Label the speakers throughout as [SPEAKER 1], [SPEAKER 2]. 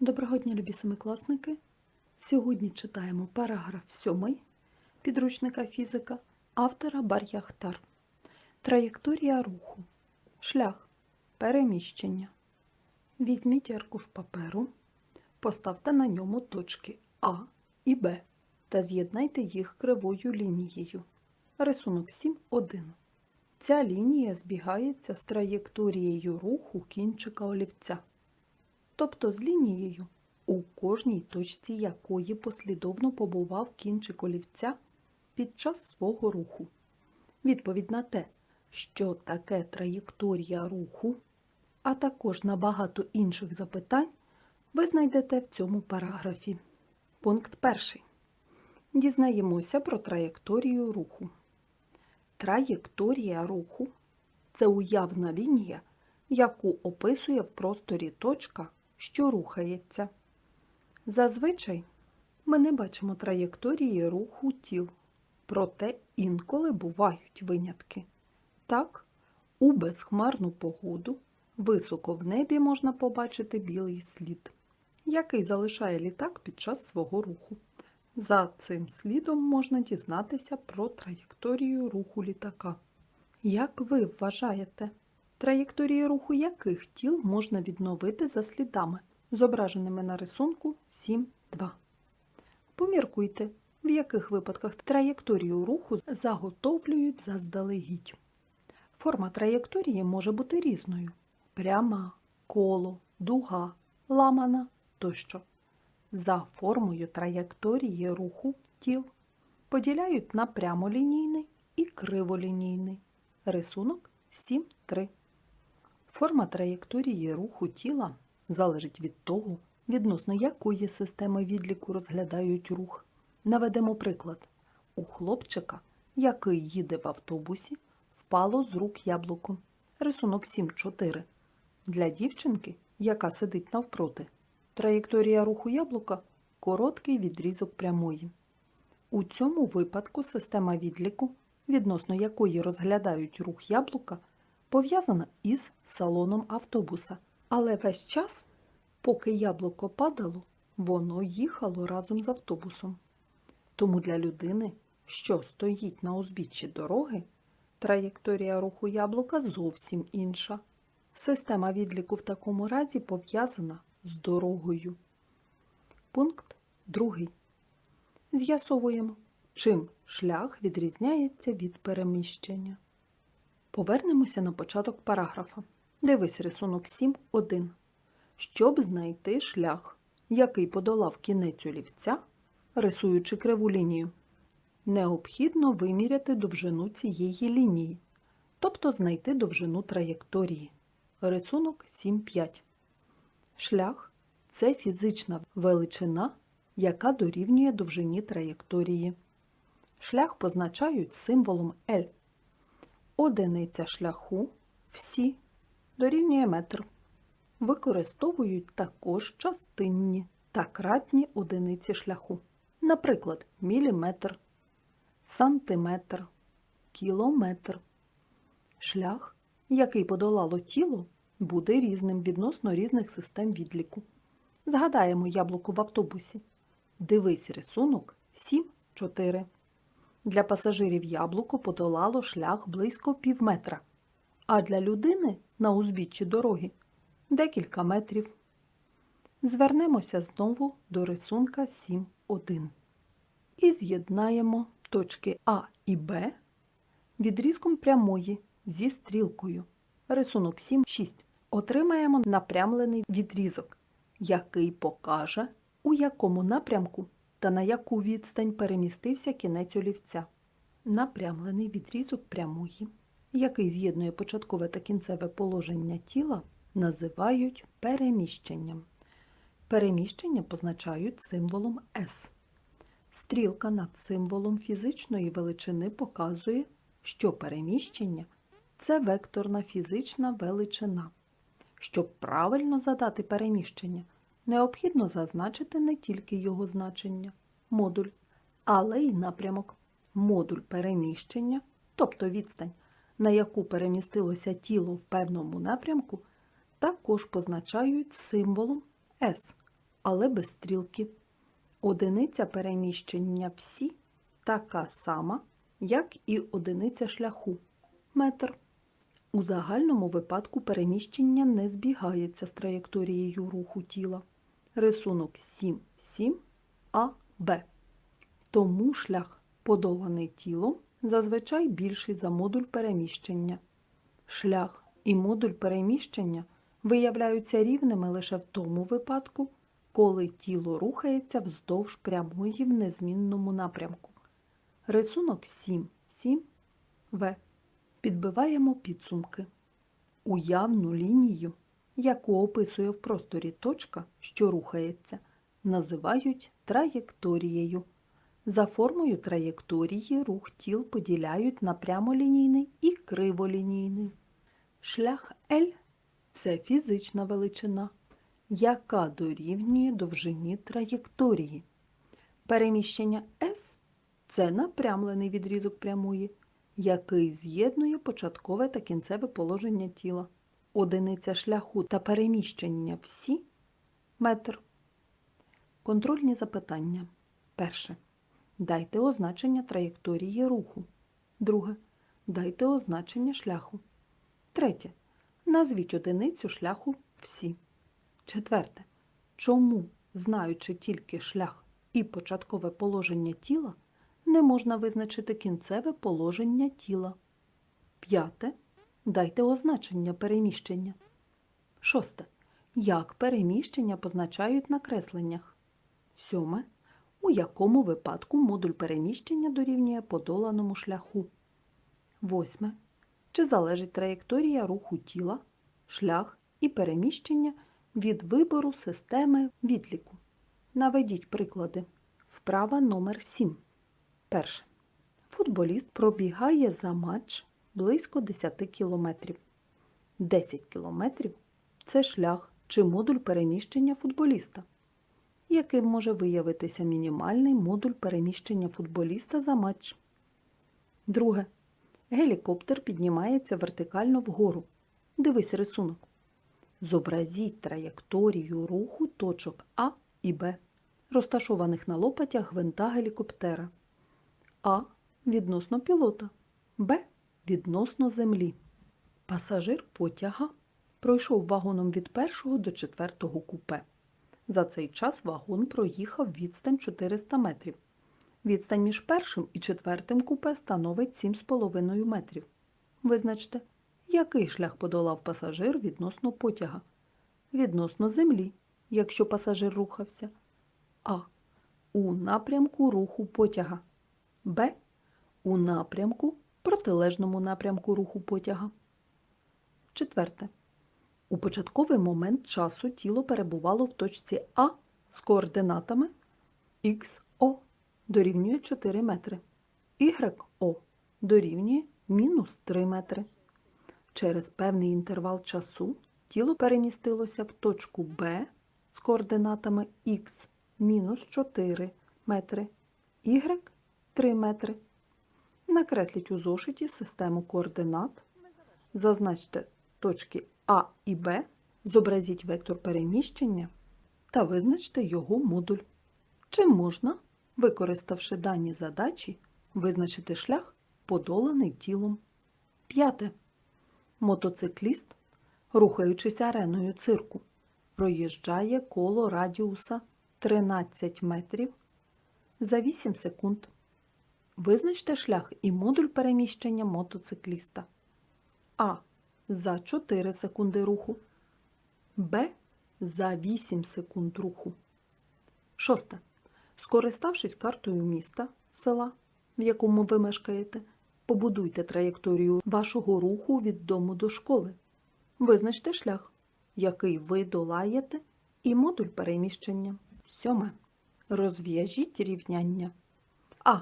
[SPEAKER 1] Доброго дня, любі семикласники! Сьогодні читаємо параграф 7 підручника фізика автора Бар'яхтар. Траєкторія руху. Шлях. Переміщення. Візьміть аркуш паперу, поставте на ньому точки А і Б та з'єднайте їх кривою лінією. Рисунок 7.1. Ця лінія збігається з траєкторією руху кінчика олівця тобто з лінією, у кожній точці якої послідовно побував кінчик олівця під час свого руху. Відповідь на те, що таке траєкторія руху, а також на багато інших запитань, ви знайдете в цьому параграфі. Пункт перший. Дізнаємося про траєкторію руху. Траєкторія руху це уявна лінія, яку описує в просторі точка, що рухається. Зазвичай ми не бачимо траєкторії руху тіл, проте інколи бувають винятки. Так, у безхмарну погоду високо в небі можна побачити білий слід, який залишає літак під час свого руху. За цим слідом можна дізнатися про траєкторію руху літака. Як ви вважаєте, траєкторії руху яких тіл можна відновити за слідами, зображеними на рисунку 7.2? Поміркуйте, в яких випадках траєкторію руху заготовлюють заздалегідь. Форма траєкторії може бути різною: пряма, коло, дуга, ламана тощо. За формою траєкторії руху тіл поділяють на прямолінійний і криволінійний. Рисунок 7.3. Форма траєкторії руху тіла залежить від того, відносно якої системи відліку розглядають рух. Наведемо приклад. У хлопчика, який їде в автобусі, впало з рук яблуко. Рисунок 7.4. Для дівчинки, яка сидить навпроти, траєкторія руху яблука короткий відрізок прямої. У цьому випадку система відліку, відносно якої розглядають рух яблука, пов'язана із салоном автобуса. Але весь час, поки яблуко падало, воно їхало разом з автобусом. Тому для людини, що стоїть на узбіччі дороги, траєкторія руху яблука зовсім інша. Система відліку в такому разі пов'язана з дорогою. Пункт 2. З'ясовуємо, чим шлях відрізняється від переміщення. Повернемося на початок параграфа. Дивись рисунок 7.1. Щоб знайти шлях, який подолав кінець олівця, рисуючи криву лінію, необхідно виміряти довжину цієї лінії, тобто знайти довжину траєкторії. Рисунок 7.5. Шлях це фізична величина, яка дорівнює довжині траєкторії. Шлях позначають символом L. Одиниця шляху всі дорівнює метр. Використовують також частинні та кратні одиниці шляху. Наприклад, міліметр, сантиметр, кілометр. Шлях, який подолало тіло, буде різним відносно різних систем відліку. Згадаємо яблуко в автобусі. Дивись рисунок 7-4. Для пасажирів яблуко подолало шлях близько півметра, а для людини на узбіччі дороги декілька метрів. Звернемося знову до рисунка 7.1 і з'єднаємо точки А і Б відрізком прямої зі стрілкою. Рисунок 7.6. Отримаємо напрямлений відрізок, який покаже, у якому напрямку та на яку відстань перемістився кінець олівця. Напрямлений відрізок прямої, який з'єднує початкове та кінцеве положення тіла, називають переміщенням. Переміщення позначають символом S. Стрілка над символом фізичної величини показує, що переміщення це векторна фізична величина. Щоб правильно задати переміщення, необхідно зазначити не тільки його значення, модуль, але й напрямок. Модуль переміщення, тобто відстань, на яку перемістилося тіло в певному напрямку, також позначають символом S. але без стрілки. Одиниця переміщення всі така сама, як і одиниця шляху метр. У загальному випадку переміщення не збігається з траєкторією руху тіла. Рисунок 7, 7 А, Б. Тому шлях, подоланий тілом, зазвичай більший за модуль переміщення. Шлях і модуль переміщення виявляються рівними лише в тому випадку, коли тіло рухається вздовж прямої в незмінному напрямку. Рисунок 7, 7 В. Підбиваємо підсумки. Уявну лінію, яку описує в просторі точка, що рухається, називають траєкторією. За формою траєкторії рух тіл поділяють на прямолінійний і криволінійний. Шлях L – це фізична величина, яка дорівнює довжині траєкторії. Переміщення S – це напрямлений відрізок прямої, який з'єднує початкове та кінцеве положення тіла. Одиниця шляху та переміщення всі – метр. Контрольні запитання. Перше. Дайте означення траєкторії руху. Друге. Дайте означення шляху. Третє. Назвіть одиницю шляху всі. Четверте. Чому, знаючи тільки шлях і початкове положення тіла, не можна визначити кінцеве положення тіла? П'яте. Дайте означення переміщення. Шосте. Як переміщення позначають на кресленнях? Сьоме. У якому випадку модуль переміщення дорівнює подоланому шляху? Восьме. Чи залежить траєкторія руху тіла, шлях і переміщення від вибору системи відліку? Наведіть приклади. Вправа номер 7. Перше. Футболіст пробігає за матч близько 10 кілометрів. 10 кілометрів – це шлях чи модуль переміщення футболіста. Яким може виявитися мінімальний модуль переміщення футболіста за матч? Друге. Гелікоптер піднімається вертикально вгору. Дивись рисунок. Зобразіть траєкторію руху точок А і Б, розташованих на лопатях гвинта гелікоптера. А відносно пілота, Б відносно землі. Пасажир потяга пройшов вагоном від першого до четвертого купе. За цей час вагон проїхав відстань 400 метрів. Відстань між першим і четвертим купе становить 7,5 метрів. Визначте, який шлях подолав пасажир відносно потяга? Відносно землі, якщо пасажир рухався. А. У напрямку руху потяга. Б. У напрямку протилежному напрямку руху потяга. Четверте. У початковий момент часу тіло перебувало в точці А з координатами XO дорівнює 4 метри, YO дорівнює мінус 3 метри. Через певний інтервал часу тіло перемістилося в точку Б з координатами Х мінус 4 метри, Y 3 метри. Накресліть у зошиті систему координат. Зазначте точки А і Б, зобразіть вектор переміщення та визначте його модуль. Чи можна, використавши дані задачі, визначити шлях, подоланий тілом? П'яте. Мотоцикліст, рухаючись ареною цирку, проїжджає коло радіуса 13 метрів за 8 секунд. Визначте шлях і модуль переміщення мотоцикліста. А. За 4 секунди руху. Б. За 8 секунд руху. Шосте. Скориставшись картою міста, села, в якому ви мешкаєте, побудуйте траєкторію вашого руху від дому до школи. Визначте шлях, який ви долаєте, і модуль переміщення. Сьоме. Розв'яжіть рівняння. А.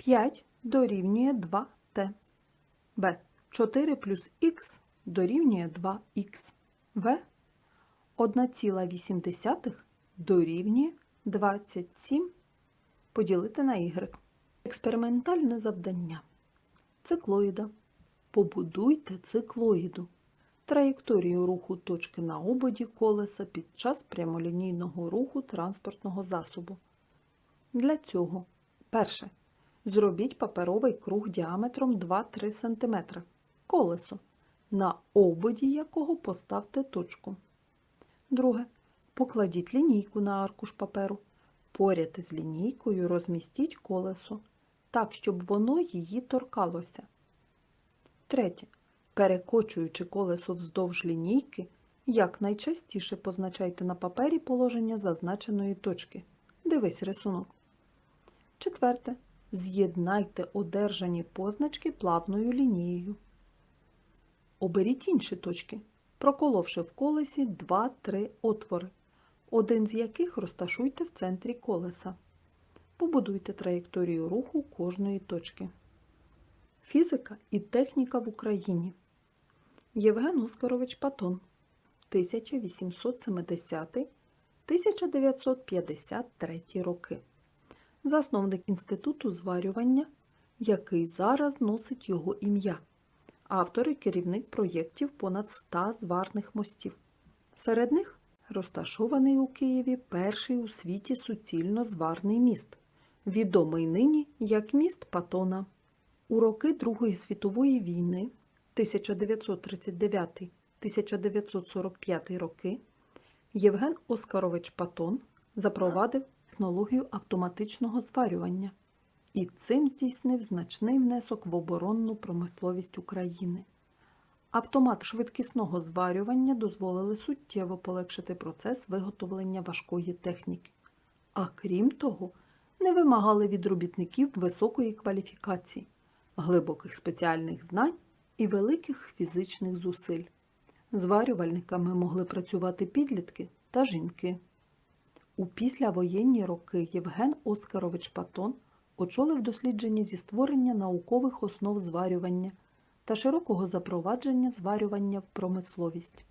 [SPEAKER 1] 5 дорівнює 2t. Б. 4 плюс х дорівнює 2х. В. 1,8 дорівнює 27 поділити на y. Експериментальне завдання. Циклоїда. Побудуйте циклоїду. траєкторію руху точки на ободі колеса під час прямолінійного руху транспортного засобу. Для цього перше. Зробіть паперовий круг діаметром 2-3 см. Колесо, на ободі якого поставте точку. Друге. Покладіть лінійку на аркуш паперу. Поряд з лінійкою розмістіть колесо так, щоб воно її торкалося. Третє. Перекочуючи колесо вздовж лінійки, якнайчастіше позначайте на папері положення зазначеної точки. Дивись рисунок. Четверте. З'єднайте одержані позначки плавною лінією. Оберіть інші точки, проколовши в колесі 2-3 отвори, один з яких розташуйте в центрі колеса. Побудуйте траєкторію руху кожної точки. Фізика і техніка в Україні. Євген Оскарович Патон 1870-1953 роки. Засновник Інституту зварювання, який зараз носить його ім'я. Автор і керівник проєктів понад 100 зварних мостів. Серед них розташований у Києві перший у світі суцільно зварний міст, відомий нині як міст Патона. У роки Другої світової війни 1939-1945 роки Євген Оскарович Патон запровадив технологію автоматичного зварювання і цим здійснив значний внесок в оборонну промисловість України. Автомат швидкісного зварювання дозволили суттєво полегшити процес виготовлення важкої техніки, а крім того, не вимагали від робітників високої кваліфікації, глибоких спеціальних знань і великих фізичних зусиль. Зварювальниками могли працювати підлітки та жінки. У післявоєнні роки Євген Оскарович Патон очолив дослідження зі створення наукових основ зварювання та широкого запровадження зварювання в промисловість.